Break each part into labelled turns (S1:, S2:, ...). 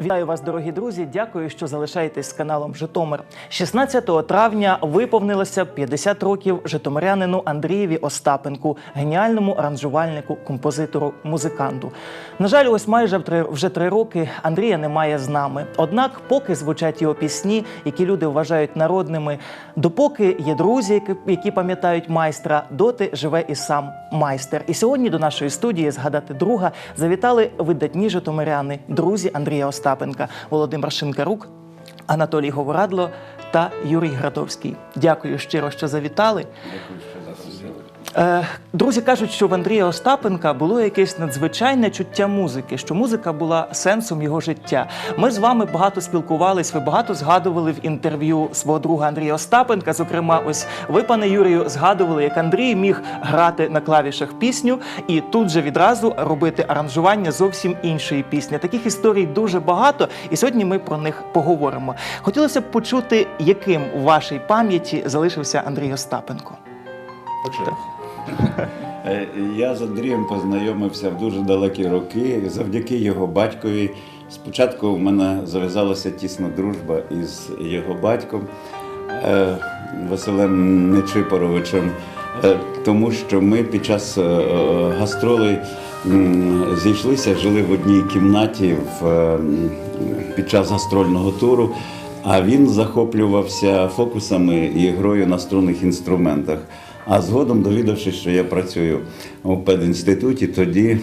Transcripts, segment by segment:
S1: Вітаю вас, дорогі друзі. Дякую, що залишаєтесь з каналом Житомир. 16 травня виповнилося 50 років житомирянину Андрієві Остапенку, геніальному аранжувальнику, композитору, музиканту. На жаль, ось майже вже три роки Андрія немає з нами. Однак, поки звучать його пісні, які люди вважають народними, допоки є друзі, які пам'ятають майстра, доти живе і сам майстер. І сьогодні до нашої студії згадати друга завітали видатні житомиряни, друзі Андрія Остапенка, Володимир Шинкарук, Анатолій Говорадло та Юрій Градовський. Дякую щиро, що завітали. Е, Друзі кажуть, що в Андрія Остапенка було якесь надзвичайне чуття музики, що музика була сенсом його життя. Ми з вами багато спілкувались, ви багато згадували в інтерв'ю свого друга Андрія Остапенка. Зокрема, ось ви, пане Юрію, згадували, як Андрій міг грати на клавішах пісню і тут же відразу робити аранжування зовсім іншої пісні. Таких історій дуже багато, і сьогодні ми про них поговоримо. Хотілося б почути, яким у вашій пам'яті залишився Андрій Остапенко.
S2: Е, Я з Андрієм познайомився в дуже далекі роки завдяки його батькові. Спочатку в мене зав'язалася тісна дружба із його батьком е, Василем Нечипоровичем, е, тому що ми під час е, е, гастролей зійшлися, жили в одній кімнаті е, під час гастрольного туру. А він захоплювався фокусами і грою на струнних інструментах. А згодом, довідавшись, що я працюю у педінституті, тоді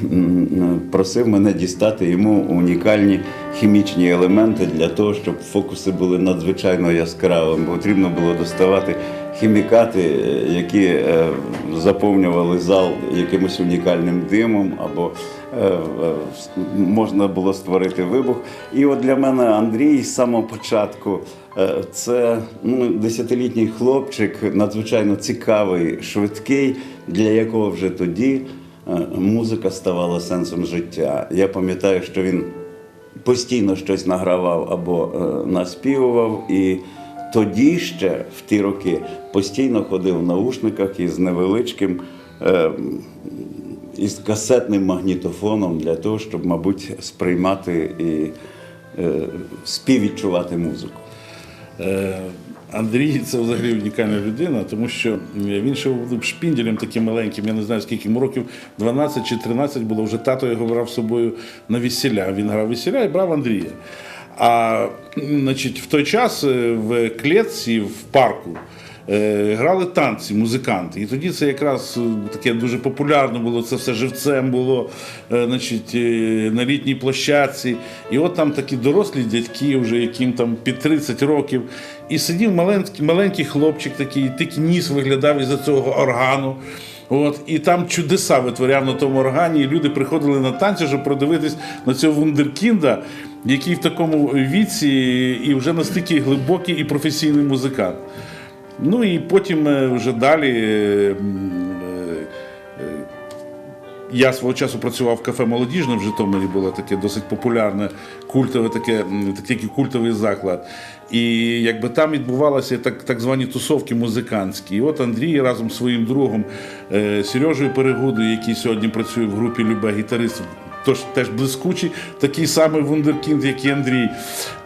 S2: просив мене дістати йому унікальні хімічні елементи для того, щоб фокуси були надзвичайно яскравими. Потрібно було доставати хімікати, е, які е, заповнювали зал якимось унікальним димом або е, можна було створити вибух. І от для мене Андрій з самого початку це ну, десятилітній хлопчик, надзвичайно цікавий, швидкий, для якого вже тоді е, музика ставала сенсом життя. Я пам'ятаю, що він постійно щось награвав або е, наспівував. І тоді ще в ті роки постійно ходив в наушниках із невеличким. Е, із касетним магнітофоном для того, щоб, мабуть, сприймати і е, співвідчувати музику.
S3: Е, Андрій це взагалі унікальна людина, тому що він ще був шпінділем таким маленьким, я не знаю скільки йому років, 12 чи 13 було, вже тато його брав з собою на весіля. Він грав весіля і брав Андрія. А значить, в той час е, в клетці в парку грали танці, музиканти. І тоді це якраз е, таке дуже популярно було, це все живцем було е, значить, е, на літній площадці. І от там такі дорослі дядьки, вже яким там під 30 років. І сидів маленький, маленький хлопчик такий, тільки ніс виглядав із-за цього органу. От, і там чудеса витворяв на тому органі, і люди приходили на танці, щоб продивитись на цього вундеркінда, який в такому віці і вже настільки глибокий і професійний музикант. Ну і потім е, вже далі. е, е, я свого часу працював в кафе Молодіжне в Житомирі, було таке досить популярне, культове, таке, такий культовий заклад. І якби там відбувалися так, так звані тусовки музикантські. І от Андрій разом з своїм другом Сережею Перегудою, який сьогодні працює в групі Любе гітарист, Тож теж блискучий, такий самий вундеркінд, як і Андрій.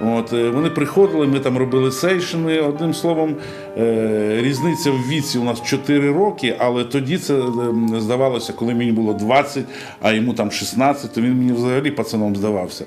S3: От, е, вони приходили, ми там робили сейшини. Одним словом, е, різниця в віці у нас 4 роки, але тоді це е, здавалося, коли мені було 20, а йому там 16, то він мені взагалі пацаном здавався.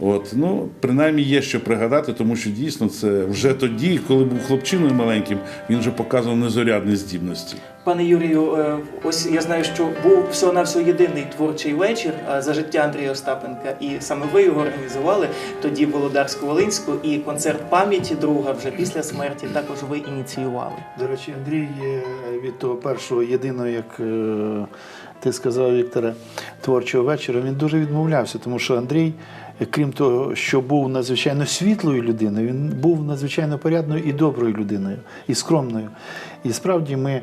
S3: От, ну, принаймні є що пригадати, тому що дійсно це вже тоді, коли був хлопчиною маленьким, він вже показував незорядні здібності.
S1: Пане Юрію, е, ось я знаю, що був всього на всього єдиний творчий вечір за життя Андрія Остапенка, і саме ви його організували тоді в Володарську-Волинську, і концерт пам'яті друга вже після смерті також ви ініціювали.
S4: До речі, Андрій є від того першого єдиного, як е, ти сказав, Вікторе, творчого вечора, він дуже відмовлявся, тому що Андрій, крім того, що був надзвичайно світлою людиною, він був надзвичайно порядною і доброю людиною, і скромною. І справді ми.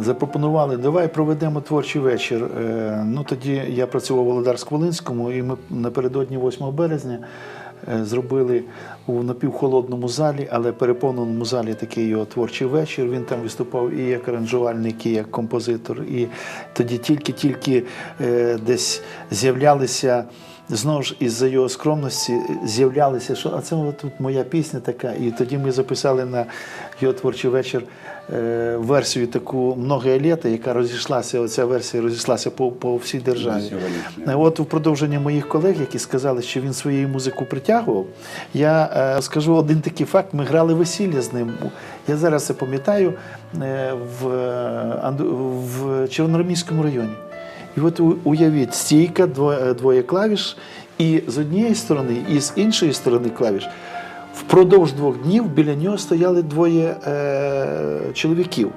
S4: Запропонували, давай проведемо творчий вечір. Е, Ну тоді я працював у Володарськ-Волинському, і ми напередодні 8 березня е, зробили у напівхолодному залі, але переповненому залі такий його творчий вечір. Він там виступав і як аранжувальник, і як композитор. І тоді тільки-тільки е, десь з'являлися знову ж із-за його скромності з'являлися, що а це тут моя пісня така. І тоді ми записали на його творчий вечір е, версію таку «Много літа», яка розійшлася, оця версія розійшлася по, по всій державі. Е, От у продовження моїх колег, які сказали, що він своєю музику притягував, я е, скажу один такий факт: ми грали весілля з ним. Я зараз це пам'ятаю е, в, е, в Червоноармійському районі. І от уявіть, стійка, двоє, двоє клавіш, і з однієї сторони, і з іншої сторони клавіш. Впродовж двох днів біля нього стояли двоє е, чоловіків.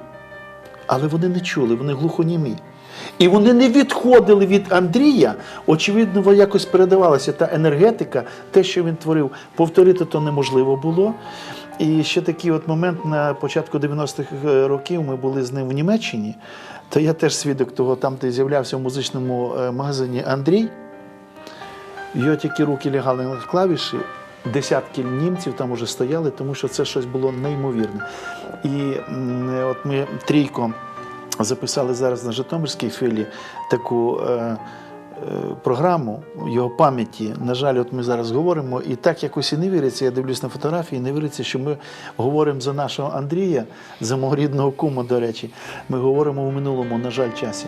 S4: Але вони не чули, вони глухонімі. І вони не відходили від Андрія. Очевидно, якось передавалася та енергетика, те, що він творив. Повторити то неможливо було. І ще такий от момент на початку 90-х років ми були з ним в Німеччині. То я теж свідок того, там, де з'являвся в музичному е, магазині Андрій. Його тільки руки лягали на клавіші, десятки німців там уже стояли, тому що це щось було неймовірне. І от ми трійко записали зараз на Житомирській філі таку е, е, програму його пам'яті. На жаль, от ми зараз говоримо, і так якось і не віриться. Я дивлюсь на фотографії, не віриться, що ми говоримо за нашого Андрія, за мого рідного кума, до речі. Ми говоримо у минулому, на жаль, часі.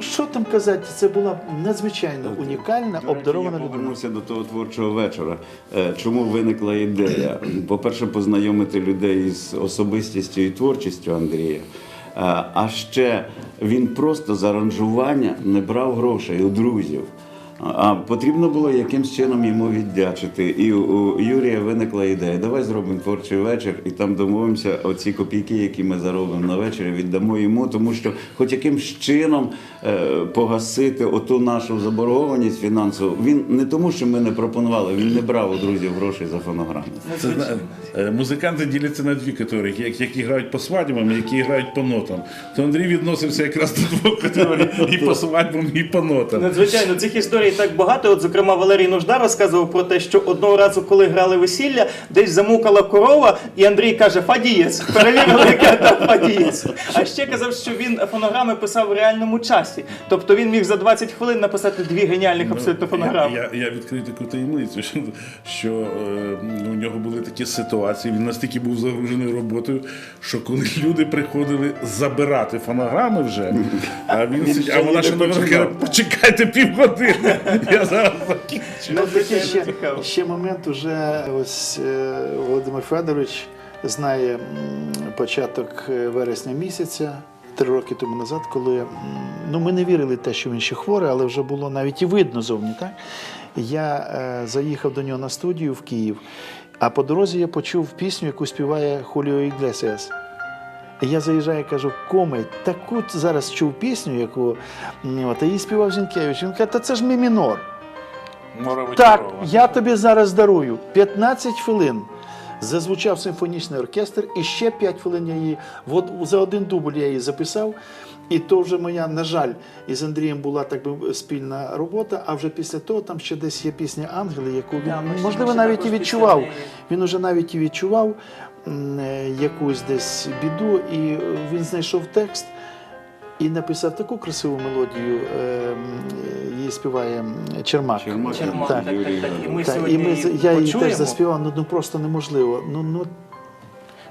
S4: Що там казати, це була надзвичайно унікальна,
S2: До
S4: обдарована
S2: Я
S4: людина.
S2: до того творчого вечора. Е, Чому виникла ідея? По-перше, познайомити людей з особистістю і творчістю Андрія. А ще він просто за аранжування не брав грошей у друзів. А потрібно було якимсь чином йому віддячити. І у Юрія виникла ідея: давай зробимо творчий вечір і там домовимося оці копійки, які ми заробимо на вечері, віддамо йому, тому що хоч якимсь чином е, погасити оту нашу заборгованість фінансову. Він не тому, що ми не пропонували, він не брав у друзів грошей за фонограму.
S3: Це е, музиканти діляться на дві категорії: як- які грають по свадьбам, які грають по нотам. То Андрій відносився якраз до двох категорій і по свадьбам, і по нотам.
S1: Надзвичайно, цих історій так багато. От, зокрема, Валерій Нужда розказував про те, що одного разу, коли грали весілля, десь замукала корова, і Андрій каже Фадієць. Перевірили, яке там Фадієць. А ще казав, що він фонограми писав в реальному часі. Тобто він міг за 20 хвилин написати дві геніальних абсолютно фонограми.
S3: Ну, Я, я, я відкрию таку таємницю, що, що е, у нього були такі ситуації. Він настільки був загружений роботою, що коли люди приходили забирати фонограми вже, а він, а вона ще почекайте півгодини. Я зараз закінчу.
S4: Ну, такий ще, ще момент уже ось е, Володимир Федорович знає початок е, вересня місяця. Три роки тому назад, коли ну ми не вірили в те, що він ще хворий, але вже було навіть і видно зовні. Так я е, заїхав до нього на студію в Київ, а по дорозі я почув пісню, яку співає Хуліо Іглесіас. І я заїжджаю кажу, коми, таку зараз чув пісню, яку от, її співав Зінкевич. Він каже, та це ж мі мінор. Так, я тобі зараз дарую 15 хвилин. Зазвучав симфонічний оркестр, і ще 5 хвилин я її от за один дубль я її записав. І то вже моя, на жаль, із Андрієм була так би спільна робота. А вже після того там ще десь є пісня Ангели, яку він
S1: Да,
S4: можливо навіть і відчував. Він уже навіть і відчував якусь десь біду, і е, він знайшов текст і написав таку красиву мелодію. е, е, Її співає Чермак.
S2: Чермак,
S1: Чермак,
S4: Так.
S1: так, так, так. І ми
S4: так,
S1: сьогодні
S4: і ми, я її
S1: почуємо.
S4: теж заспівав, ну, ну просто неможливо. Ну, ну,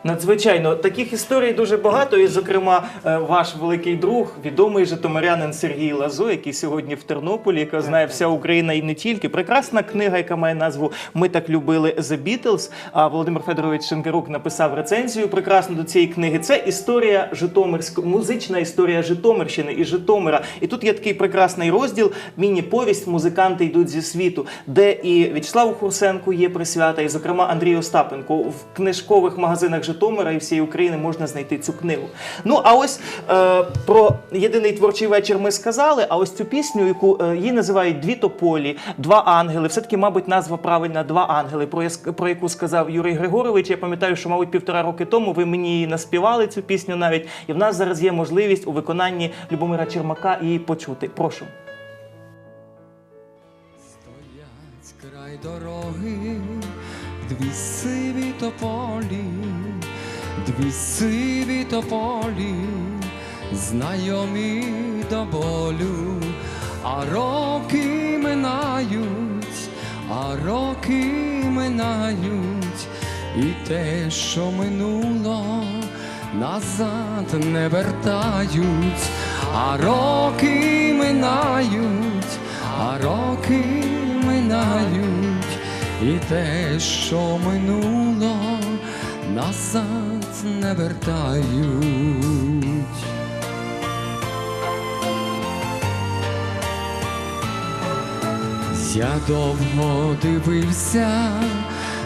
S1: Надзвичайно таких історій дуже багато. І, зокрема, е, ваш великий друг, відомий житомирянин Сергій Лазо, який сьогодні в Тернополі, яка знає вся Україна і не тільки. Прекрасна книга, яка має назву Ми так любили The Beatles. А Володимир Федорович Шенкарук написав рецензію прекрасну до цієї книги. Це історія Житомирської, музична історія Житомирщини і Житомира. І тут є такий прекрасний розділ міні-повість Музиканти йдуть зі світу, де і В'ячеславу Хурсенку є присвята, і, зокрема, Андрій Остапенко в книжкових магазинах Житомира і всієї України можна знайти цю книгу. Ну а ось е, про єдиний творчий вечір ми сказали. А ось цю пісню, яку е, її називають Дві тополі, два ангели. Все таки, мабуть, назва правильна Два ангели, про, про яку сказав Юрій Григорович. Я пам'ятаю, що, мабуть, півтора роки тому ви мені наспівали цю пісню навіть. І в нас зараз є можливість у виконанні Любомира Чермака її почути. Прошу.
S5: Дороги, дві сиві тополі, дві сиві тополі, знайомі до болю, а роки минають, а роки минають, і те, що минуло, назад не вертають, а роки минають, а роки минають, і те, що минуло, назад не вертають. Я довго дивився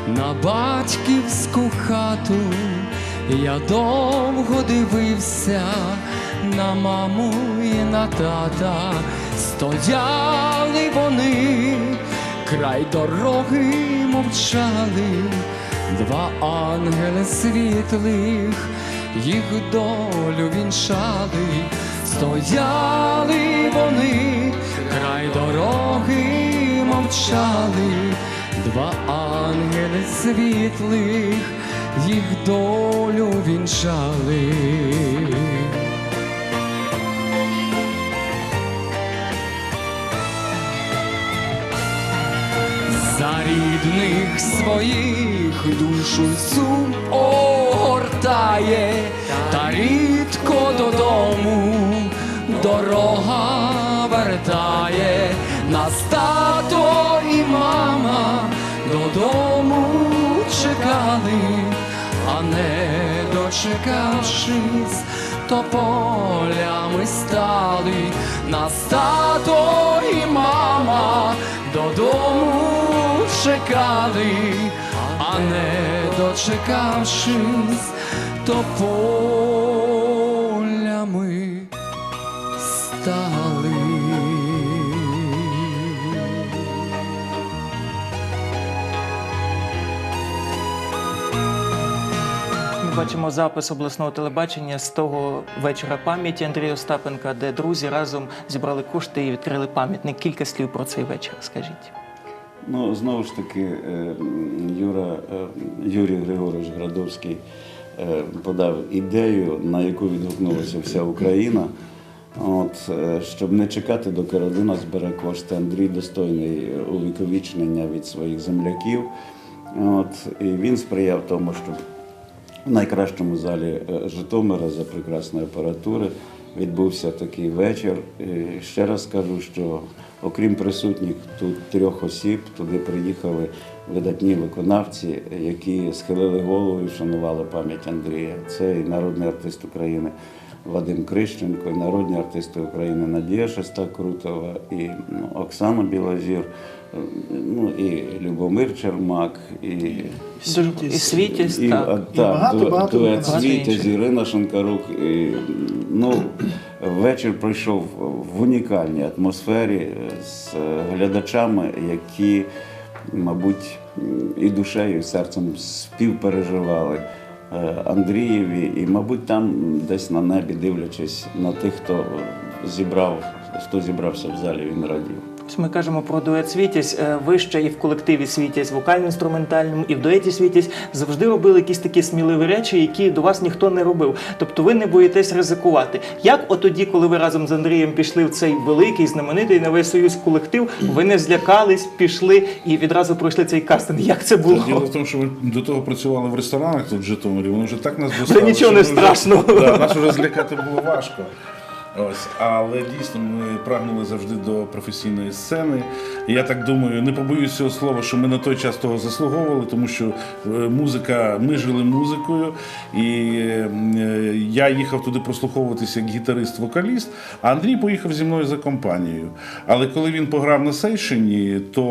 S5: на батьківську хату, я довго дивився на маму і на тата, стояли вони, край дороги мовчали, два ангели світлих, їх долю вінчали, стояли вони, край дороги мовчали, два ангели світлих, їх долю вінчали. За рідних своїх душу сум огортає, та рідко додому дорога вертає, нас тато і мама додому чекали, а не дочекавшись, то полями стали, нас тато і мама додому чекали, а не дочекавшись, то полями стали.
S1: Ми бачимо запис обласного телебачення з того вечора пам'яті Андрія Остапенка, де друзі разом зібрали кошти і відкрили пам'ятник. Кілька слів про цей вечір. Скажіть.
S2: Ну, знову ж таки, е, Юра, е, Юрій Григорович Градовський е, подав ідею, на яку відгукнулася вся Україна. От, щоб не чекати, доки родина збере кошти. Андрій достойний увіковічнення від своїх земляків. От, і він сприяв тому, щоб в найкращому залі Житомира за прекрасної апаратури відбувся такий вечір. І ще раз скажу, що окрім присутніх тут трьох осіб, туди приїхали видатні виконавці, які схилили голову і вшанували пам'ять Андрія. Це і народний артист України Вадим Крищенко, і народні артисти України Надія Шестакрутова, і ну, Оксана Білозір, ну і Любомир Чермак, і
S1: І Світість,
S2: і,
S1: так.
S2: а,
S4: І
S2: так,
S4: багато-
S2: ду-
S4: багато
S2: дует
S1: виконавців.
S2: Світязь, Ірина Шанкарук. І, ну, вечір пройшов в унікальній атмосфері з е, глядачами, які, мабуть, і душею, і серцем співпереживали е, Андрієві, і, мабуть, там десь на небі, дивлячись на тих, хто зібрав, хто зібрався в залі, він радів.
S1: Ми кажемо про дует Світязь. Е, Ви ще і в колективі Світязь, вокально-інструментальному, і в дуеті Світязь завжди робили якісь такі сміливі речі, які до вас ніхто не робив. Тобто ви не боїтесь ризикувати. Як от тоді, коли ви разом з Андрієм пішли в цей великий, знаменитий на весь союз колектив, ви не злякались, пішли і відразу пройшли цей кастинг. Як це було?
S3: Діло в тому, що ми до того працювали в ресторанах тут в Житомирі, вони вже так нас достали.
S1: нічого не.
S3: Да, нас вже злякати було важко. Ось, але дійсно ми прагнули завжди до професійної сцени. І я так думаю, не побоюсь цього слова, що ми на той час того заслуговували, тому що е, музика, ми жили музикою, і е, я їхав туди прослуховуватися як гітарист-вокаліст, а Андрій поїхав зі мною за компанією. Але коли він пограв на Сейшині, то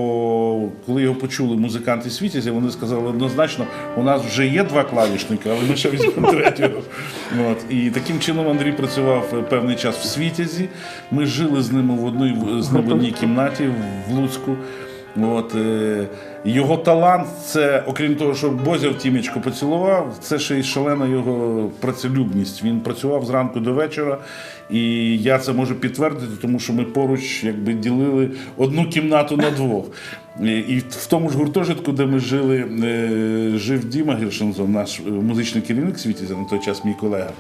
S3: коли його почули музиканти світязі, вони сказали однозначно, у нас вже є два клавішника, але ми ще візьмемо третього. От. І таким чином Андрій працював е, певний час в світязі. Ми жили з ним в одній з ним в одній кімнаті в Луцьку. От, е, його талант, це, окрім того, що Бозя в тімечку поцілував, це ще й шалена його працелюбність. Він працював зранку до вечора, і я це можу підтвердити, тому що ми поруч якби ділили одну кімнату на двох. І- в тому ж гуртожитку, де ми жили, е, жив Діма Гершензон, наш е, музичний керівник світязя на той час, мій колега.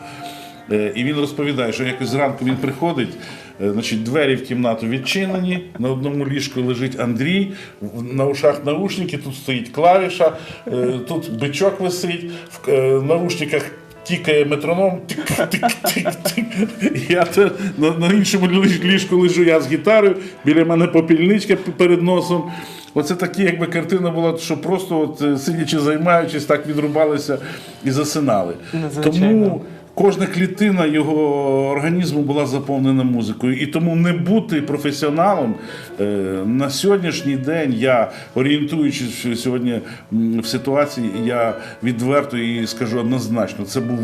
S3: Е, І він розповідає, що якось зранку він приходить, е, значить, двері в кімнату відчинені, на одному ліжку лежить Андрій, на ушах наушники, тут стоїть клавіша, е, тут бичок висить, в наушниках тікає метроном, тик-тик-тик-тик. Я на, іншому ліжку лежу я з гітарою, біля мене попільничка перед носом. Оце такі, якби картина була, що просто от, сидячи, займаючись, так відрубалися і засинали.
S1: Надзвичайно.
S3: Тому кожна клітина його організму була заповнена музикою. І тому не бути професіоналом е, на сьогоднішній день я, орієнтуючись сьогодні в ситуації, я відверто і скажу однозначно, це був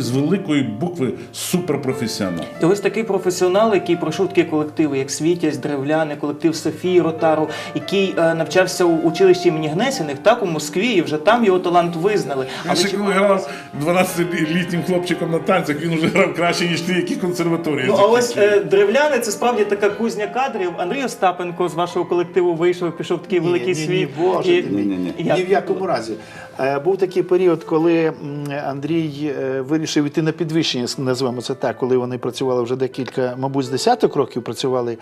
S3: з великої букви суперпрофесіонал.
S1: І ось такий професіонал, який пройшов такі колективи, як Світязь, Древляни, колектив Софії Ротару, який е, навчався у училищі імені Гнесіних, так у Москві, і вже там його талант визнали.
S3: Він ще коли грав 12-літнім хлопчиком на танцях, він вже грав краще, ніж ті, які консерваторії.
S1: Ну а ось е, древляни це справді така кузня кадрів. Андрій Остапенко з вашого колективу вийшов, пішов в такий великий
S4: ні,
S1: світ.
S4: Ні, Боже,
S1: І-
S2: Ні-ні-ні.
S1: Як?
S4: Ні в якому разі. Е, Був такий період, коли м, Андрій е, вирішив йти на підвищення, називаємо це так, коли вони працювали вже декілька, мабуть, з десяток років працювали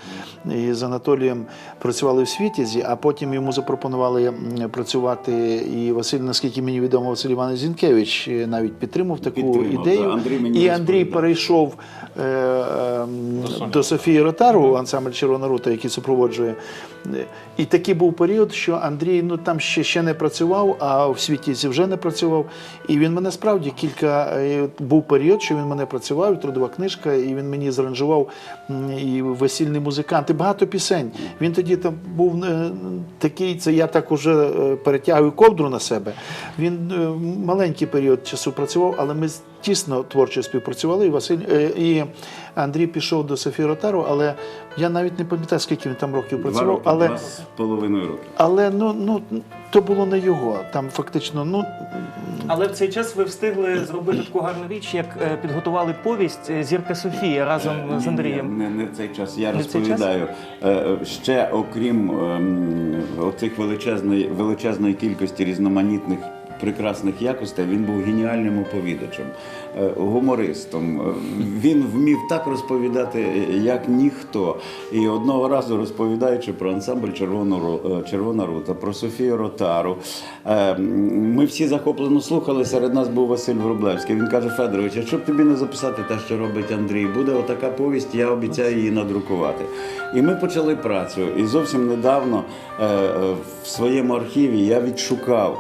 S4: і з Анатолієм працювали в Світязі, а потім йому запропонували м, працювати і Василь, наскільки мені відомо, Василь Іванович Зінкевич е, навіть підтримав таку
S2: Підтримав,
S4: ідею.
S2: Андрій мені
S4: і Андрій перейшов е, е, до Софії Ротару, ансамбль Червона рута, який супроводжує. І такий був період, що Андрій ну там ще, ще не працював, а в світі вже не працював. І він мене справді кілька е, був період, що він мене працював, трудова книжка, і він мені зранжував і весільний музикант, і багато пісень. Він тоді там був е, такий, це я так уже е, перетягую ковдру на себе. Він маленький період часу працював, але ми тісно творчо співпрацювали. І Василь і Андрій пішов до Софії Ротару, але я навіть не пам'ятаю, скільки він там років
S2: Два
S4: працював.
S2: роки,
S4: але
S2: два з половиною роки.
S4: але ну, ну то було не його. Там фактично, ну
S1: Але в цей час ви встигли зробити таку гарну річ, як е, підготували повість е, Зірка Софія разом з Андрієм.
S2: Не, не в цей час. Я
S1: Не
S2: розповідаю. Е, Ще окрім ем, оцих величезної, величезної кількості різноманітних прекрасних якостей, він був геніальним оповідачем, е, гумористом. Е, Він вмів так розповідати, як ніхто. І одного разу розповідаючи про ансамбль «Червону е, Червона рута, про Софію Ротару. Ми всі захоплено слухали. Серед нас був Василь Врублевський. Він каже: Федорович, а щоб тобі не записати те, що робить Андрій, буде отака повість, я обіцяю її надрукувати. І ми почали працю. І зовсім недавно в своєму архіві я відшукав.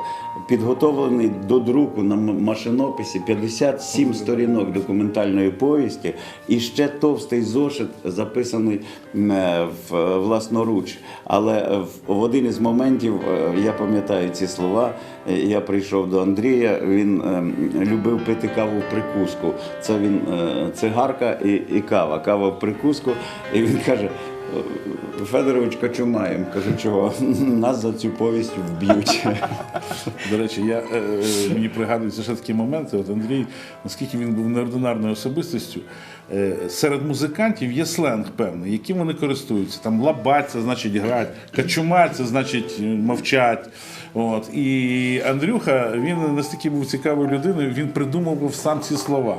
S2: Підготовлений до друку на машинописі 57 сторінок документальної повісті і ще товстий зошит записаний е, в е, власноруч. Але в- один із моментів е, я пам'ятаю ці слова. Я прийшов до Андрія. Він любив пити каву в прикуску. Це він цигарка і, і кава. Кава в прикуску. І він каже. Федорович Кочумаєм. Кажу, чого нас за цю повість вб'ють.
S3: До речі, я, е, мені пригадуються ще такі моменти. От Андрій, наскільки він був неординарною особистістю, е, серед музикантів є сленг певний, яким вони користуються. Там лабать, значить грати, качумать, це значить е, мовчать. От. І Андрюха, він настільки був цікавою людиною, він придумав сам ці слова.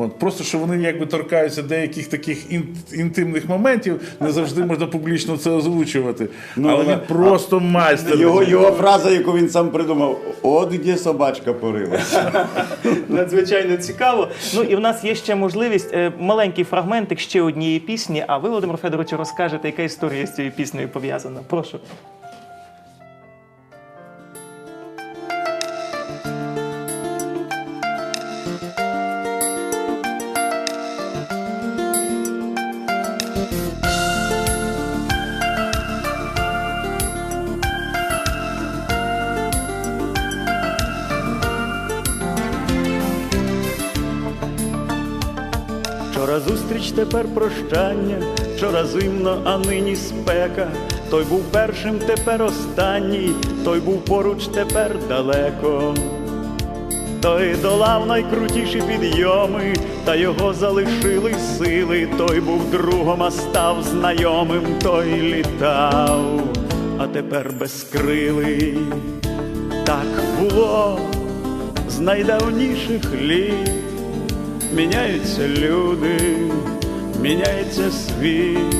S3: От, просто що вони якби торкаються деяких таких ін- інтимних моментів, не завжди можна публічно це озвучувати.
S2: Ну,
S3: але
S2: але-
S3: він просто майстер.
S2: Його, його фраза, яку він сам придумав: от де собачка порилася.
S1: Надзвичайно цікаво. Ну і в нас є ще можливість е, маленький фрагментик ще однієї пісні. А ви, Володимир Федорович, розкажете, яка історія з цією піснею пов'язана. Прошу.
S6: Зустріч, тепер прощання, вчора зимно, а нині спека. Той був першим, тепер останній, той був поруч, тепер далеко. Той долав найкрутіші підйоми, та його залишили сили. Той був другом, а став знайомим, той літав, а тепер безкрилий. Так було з найдавніших літ. Міняються люди, міняється світ.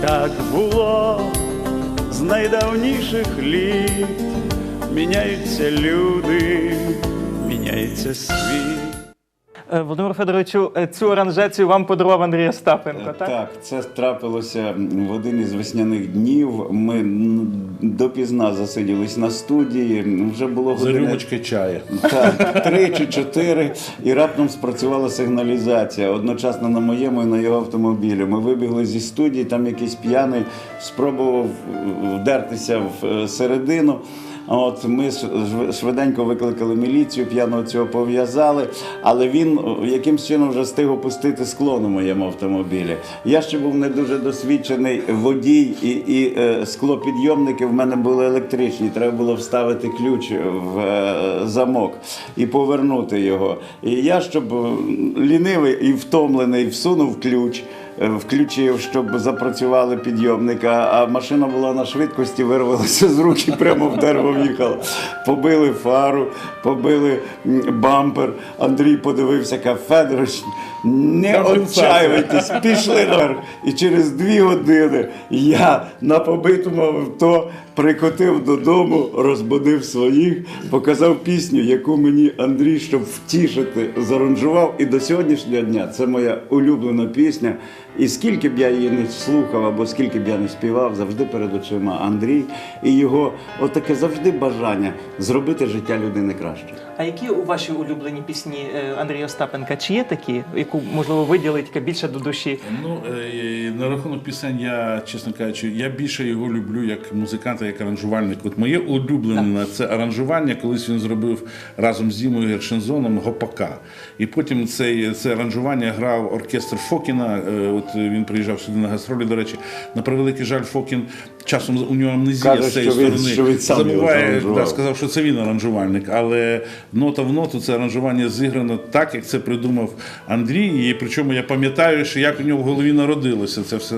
S6: Так було з найдавніших літ. Міняються люди, міняється світ.
S1: Е, Володимир Федоровичу, е, цю аранжацію вам подарував Андрій Остапенко, так?
S2: Так, це трапилося в один із весняних днів. Ми допізна засиділись на студії. Вже було
S3: За
S2: години
S3: рюмочки чаю.
S2: так, три чи чотири, і раптом спрацювала сигналізація одночасно на моєму і на його автомобілі. Ми вибігли зі студії, там якийсь п'яний спробував вдертися в е, середину. От ми шв- швиденько викликали міліцію, п'яного цього пов'язали, але він о, якимсь чином вже встиг опустити скло на моєму автомобілі. Я ще був не дуже досвідчений водій, і, і е, склопідйомники в мене були електричні. Треба було вставити ключ в е, замок і повернути його. І я, щоб е, лінивий і втомлений, всунув ключ. Е, Включив, щоб запрацювали підйомника, а машина була на швидкості, вирвалася з рук і прямо в дерево в'їхала. Побили фару, побили бампер. Андрій подивився, каже, Федорович, не отчаюйтесь, пішли наверх. І через дві години я на побитому авто прикотив додому, розбудив своїх, показав пісню, яку мені Андрій, щоб втішити, заранжував. І до сьогоднішнього дня це моя улюблена пісня. І скільки б я її не слухав, або скільки б я не співав, завжди перед очима Андрій і його отаке завжди бажання зробити життя людини краще.
S1: А які у ваші улюблені пісні е, Андрія Остапенка? Чи є такі, яку можливо виділить більше до душі?
S3: Ну, е, на рахунок пісень, я, чесно кажучи, я більше його люблю як музиканта, як аранжувальник. От моє улюблене це аранжування, колись він зробив разом з Дімою Гершензоном Гопака. І потім цей, це аранжування грав оркестр Фокіна. Е, От він приїжджав сюди на гастролі, до речі. На превеликий жаль, Фокін часом у нього амнезія
S2: Каже,
S3: з цієї сторони.
S2: що він сам
S3: Забуває, да, сказав, що це він аранжувальник, але нота в ноту це аранжування зіграно так, як це придумав Андрій. І причому я пам'ятаю, що як у нього в голові народилося це все,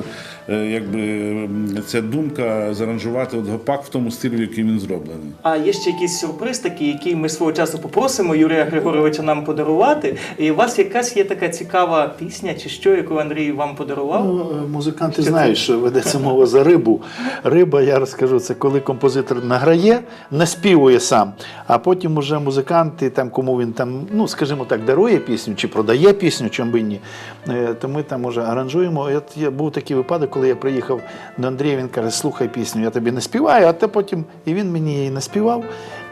S3: якби ця думка заранжувати от гопак в тому стилі, в який він зроблений.
S1: А є ще якийсь сюрприз, такий, який ми свого часу попросимо Юрія Григоровича нам подарувати. І у вас якась є така цікава пісня, чи що, яку Андрій вам подарував?
S4: Ну, музиканти знають, що ведеться мова за рибу. Риба, я розкажу, це коли композитор награє, наспівує сам, а потім уже музиканти, там, кому він там, ну скажімо так, дарує пісню чи продає пісню, чому би ні, е, то ми там уже аранжуємо. От я був такий випадок, коли я приїхав до Андрія, він каже, слухай пісню, я тобі не співаю, а те потім і він мені її наспівав.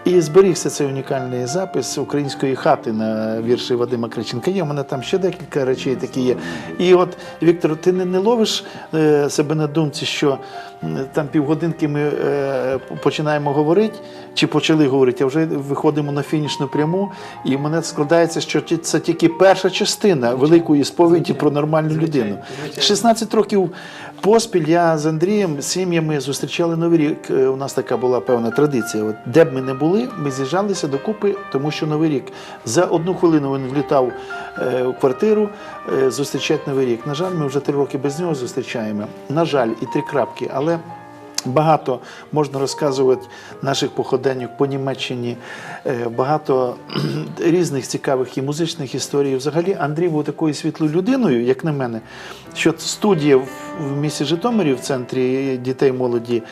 S4: І зберігся цей унікальний запис української хати на вірші Вадима Криченка. Є у мене там ще декілька речей такі є. І от, Віктор, ти не, не ловиш е, себе на думці, що м, там півгодинки ми е, починаємо говорити, чи почали говорити, а вже виходимо на фінішну пряму, і в мене складається, що це тільки перша частина великої сповіді про нормальну людину. 16 років поспіль я з Андрієм з сім'ями зустрічали Новий рік. Е, У нас така була певна традиція. От де б ми не були, ми з'їжджалися докупи, тому що Новий рік за одну хвилину він влітав е, у квартиру е, зустрічати Новий рік. На жаль, ми вже три роки без нього зустрічаємо. На жаль, і три крапки, але. Багато можна розказувати наших походеньок по Німеччині, е, багато різних цікавих і музичних історій. Взагалі Андрій був такою світлою людиною, як на мене, що студія в місті Житомирі, в центрі дітей молоді,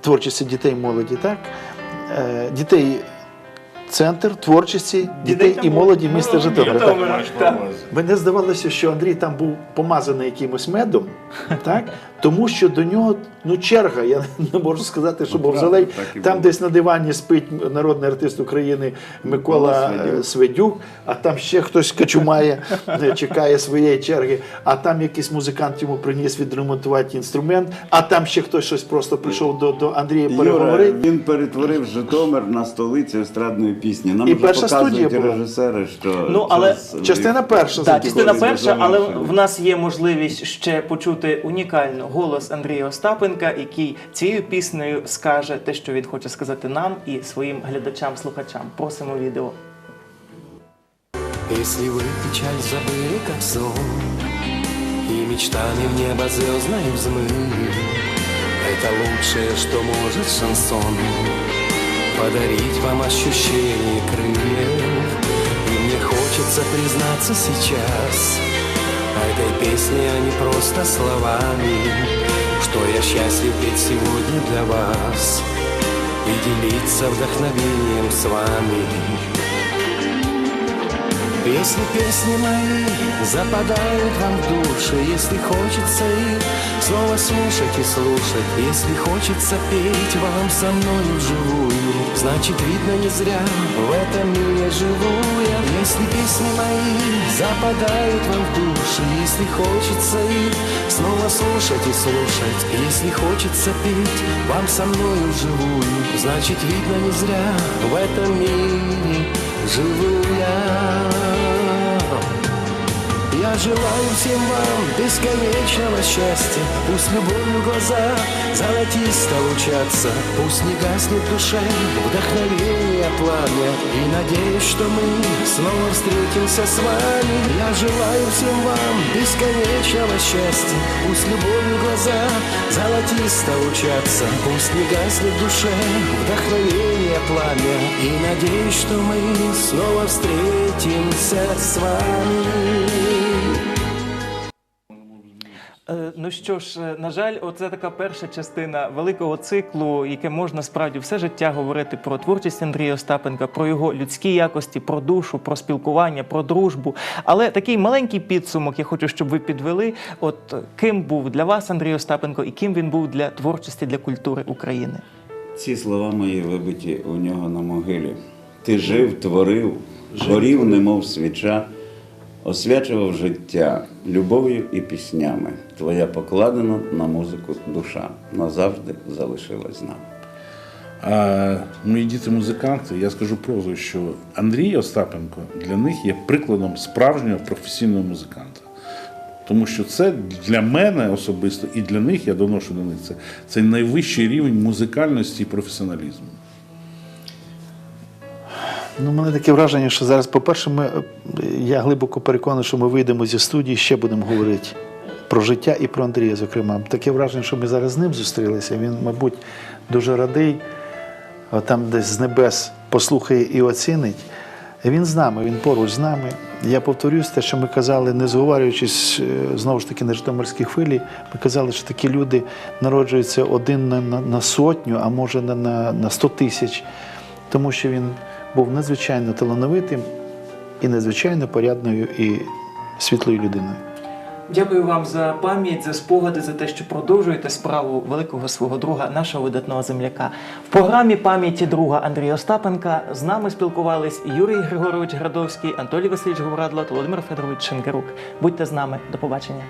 S4: творчості дітей молоді, так? Е, Дітей, центр творчості дітей і молоді міста Житомира. Мені здавалося, що Андрій там був помазаний якимось медом, так? Тому що до нього ну, черга. Я не можу сказати, що
S2: Ну,
S4: Бовзалей. Там десь на дивані спить народний артист України Микола
S2: Микола Свидюк.
S4: е, а там ще хтось качумає, е, чекає своєї черги, а там якийсь музикант йому приніс відремонтувати інструмент, а там ще хтось щось просто прийшов до, до Андрія переговорити.
S2: він перетворив Житомир на столицю естрадної пісні. Нам
S4: І
S2: вже
S4: перша
S2: показують
S4: студія була.
S2: режисери, що
S1: Ну, але
S4: Частина перша
S1: Так, частина перша, але в нас є можливість ще почути унікально голос Андрія Остапенка, який цією піснею скаже те, що він хоче сказати нам і своїм глядачам-слухачам. Просимо відео.
S5: Если вы печаль забыли, как сон И мечтами в небо звездное взмыли Это лучшее, что может шансон Подарить вам ощущение крыльев И мне хочется
S7: хочется признаться сейчас Этой песни, а не просто словами Что я счастлив петь сегодня для вас И делиться вдохновением с вами Песни, песни мои западают вам в души Если хочется их снова слушать и слушать. Если хочется петь вам со мной вживую. Значит, видно, не зря в этом мире живу я. Если песни мои западают вам в души Если хочется их снова слушать и слушать. Если хочется петь вам со мной вживую. Значит, видно, не зря в этом мире живу я я желаю всем вам бесконечного счастья. Пусть любовью глаза золотисто лучатся. Пусть не гаснет в душе вдохновение пламя. И надеюсь, что мы снова встретимся с вами. Я желаю всем вам бесконечного счастья. Пусть любовью глаза золотисто лучатся. Пусть не гаснет в душе вдохновение пламя. И надеюсь, что мы снова встретимся с вами
S1: Ну що ж, е, на жаль, оце така перша частина великого циклу, яке можна справді все життя говорити про творчість Андрія Остапенка, про його людські якості, про душу, про спілкування, про дружбу. Але такий маленький підсумок я хочу, щоб ви підвели. От е, ким був для вас Андрій Остапенко і ким він був для творчості, для культури України?
S2: Ці слова мої вибиті у нього на могилі. Ти жив, творив, горів, немов свіча, освячував життя любов'ю і піснями. Твоя покладена на музику душа назавжди залишилась з нами.
S3: А мої діти музиканти, я скажу прозу, що Андрій Остапенко для них є прикладом справжнього професійного музиканта. Тому що це для мене особисто і для них, я доношу до них це, це найвищий рівень музикальності і професіоналізму.
S4: Ну, мене таке враження, що зараз, по-перше, ми, я глибоко переконаний, що ми вийдемо зі студії, ще будемо говорити про життя і про Андрія, зокрема. Таке враження, що ми зараз з ним зустрілися. Він, мабуть, дуже радий, там десь з небес послухає і оцінить. Він з нами, він поруч з нами. Я повторюсь те, що ми казали, не зговорюючись е, знову ж таки на Житомирській хвилі, ми казали, що такі люди народжуються один на, на, на сотню, а може на, на, на 100 тисяч, тому що він був надзвичайно талановитим і надзвичайно порядною і світлою людиною.
S1: Дякую вам за пам'ять, за спогади, за те, що продовжуєте справу великого свого друга, нашого видатного земляка. В програмі пам'яті друга Андрія Остапенка з нами спілкувались Юрій Григорович Градовський, Анатолій Васильович Говорадло та Володимир Федорович Шенкерук. Будьте з нами. До побачення.